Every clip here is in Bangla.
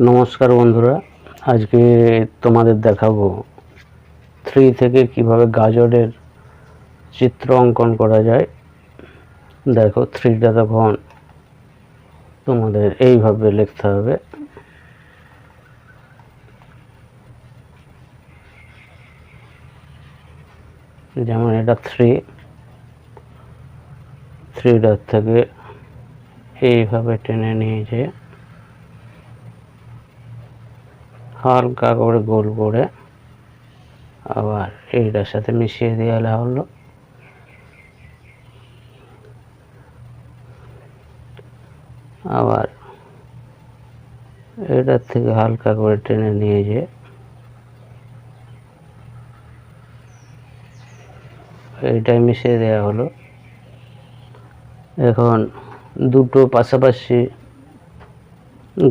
নমস্কার বন্ধুরা, আজকে তোমাদের দেখাবো থ্রি থেকে কীভাবে গাজরের চিত্র অঙ্কন করা যায়। দেখো, থ্রিটা তখন তোমাদের এইভাবে লিখতে হবে। যেমন এটা থ্রি, থ্রিটার থেকে এইভাবে টেনে নিয়ে যেয়ে হালকা করে গোল করে আবার এইটার সাথে মিশিয়ে দেওয়া হলো। আবার এটার থেকে হালকা করে টেনে নিয়ে যে এইটাই মিশিয়ে দেওয়া হলো। এখন দুটো পাশাপাশি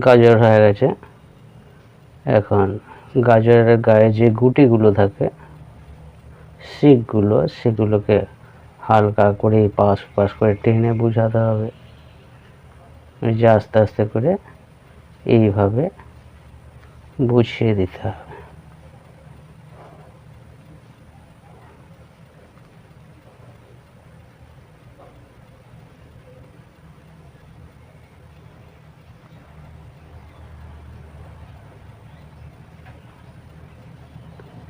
গাজর হয়ে গেছে। এখন গাজরের গায়ে যে গুটিগুলো থাকে শিখগুলো সেগুলোকে হালকা করে পাশ পাশ করে টেনে বোঝাতে হবে। যে আস্তে আস্তে করে এইভাবে বুঝিয়ে দিতে হবে।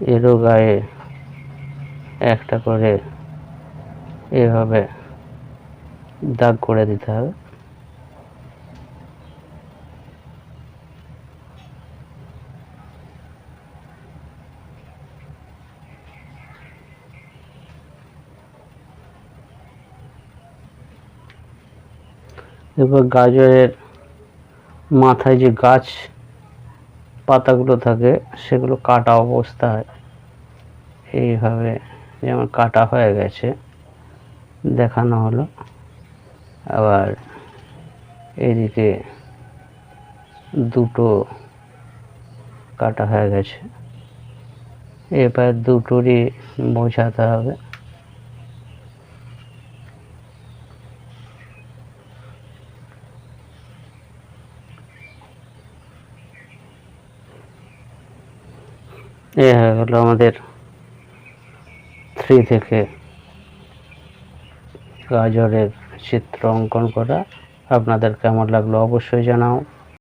এরও গায়ে একটা করে এভাবে দাগ করে দিতে হবে। এবার গাজরের মাথায় যে গাছ পাতাগুলো থাকে, সেগুলো কাটা অবস্থায়। এইভাবে যেমন কাটা হয়ে গেছে, দেখানো হলো। আবার এদিকে দুটো কাটা হয়ে গেছে। এবার দুটোরই বোঝাতে হবে। এ গেলো আমাদের থ্রি থেকে গাজরের চিত্র অঙ্কন করা। আপনাদের কেমন লাগল অবশ্যই জানাও।